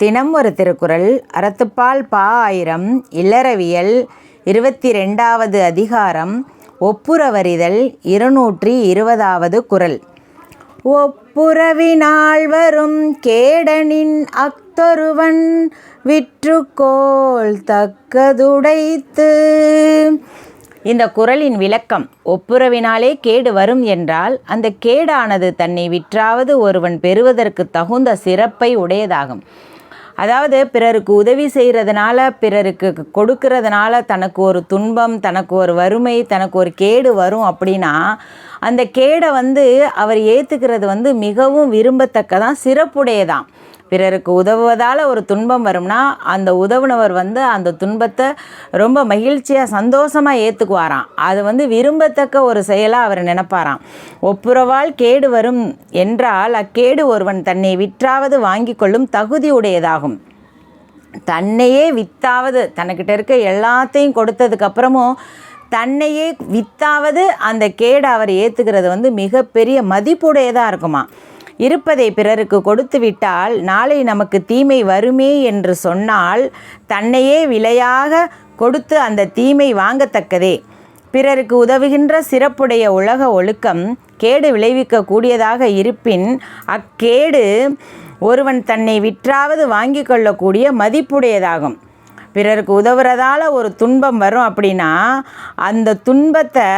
தினம் ஒரு திருக்குறள். அறத்துப்பால் பா ஆயிரம். இல்லறவியல் இருபத்தி ரெண்டாவது அதிகாரம். ஒப்புரவறிதல் இருநூற்றி இருபதாவது குறள். ஒப்புரவினால் வரும் கேடனின் அக்தொருவன் விற்றுக்கோள் தக்கதுடைத்து. இந்த குறளின் விளக்கம் ஒப்புரவினாலே கேடு வரும் என்றால் அந்த கேடானது தன்னை விற்றாவது ஒருவன் பெறுவதற்கு தகுந்த சிறப்பை உடையதாகும். அதாவது பிறருக்கு உதவி செய்கிறதுனால பிறருக்கு கொடுக்கறதுனால தனக்கு ஒரு துன்பம் தனக்கு ஒரு வறுமை தனக்கு ஒரு கேடு வரும் அப்படின்னா அந்த கேடை வந்து அவர் ஏற்றுக்கிறது வந்து மிகவும் விரும்பத்தக்கதான் சிறப்புடையதான் பிறருக்கு உதவுவதால் ஒரு துன்பம் வரும்னா அந்த உதவுனவர் வந்து அந்த துன்பத்தை ரொம்ப மகிழ்ச்சியாக சந்தோஷமாக ஏற்றுக்குவாராம் அது வந்து விரும்பத்தக்க ஒரு செயலாக அவர் நினைப்பாராம். ஒப்புரவால் கேடு வரும் என்றால் அக்கேடு ஒருவன் தன்னை விற்றாவது வாங்கி கொள்ளும் தகுதி உடையதாகும் தன்னையே வித்தாவது தனக்கிட்ட இருக்க எல்லாத்தையும் கொடுத்ததுக்கப்புறமும் தன்னையே வித்தாவது அந்த கேடை அவர் ஏற்றுக்கிறது வந்து மிகப்பெரிய மதிப்புடையதாக இருக்குமா இருப்பதை பிறருக்கு கொடுத்து விட்டால் நாளை நமக்கு தீமை வருமே என்று சொன்னால் தன்னையே விலையாக கொடுத்து அந்த தீமை வாங்கத்தக்கதே. பிறருக்கு உதவுகின்ற சிறப்புடைய உலக ஒழுக்கம் கேடு விளைவிக்கக்கூடியதாக இருப்பின் அக்கேடு ஒருவன் தன்னை விற்றாவது வாங்கி கொள்ளக்கூடிய மதிப்புடையதாகும். பிறருக்கு உதவுறதால ஒரு துன்பம் வரும் அப்படின்னா அந்த துன்பத்தை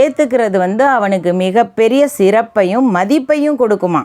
ஏற்றுக்கிறது வந்து அவனுக்கு மிகப்பெரிய சிறப்பையும் மதிப்பையும் கொடுக்குமா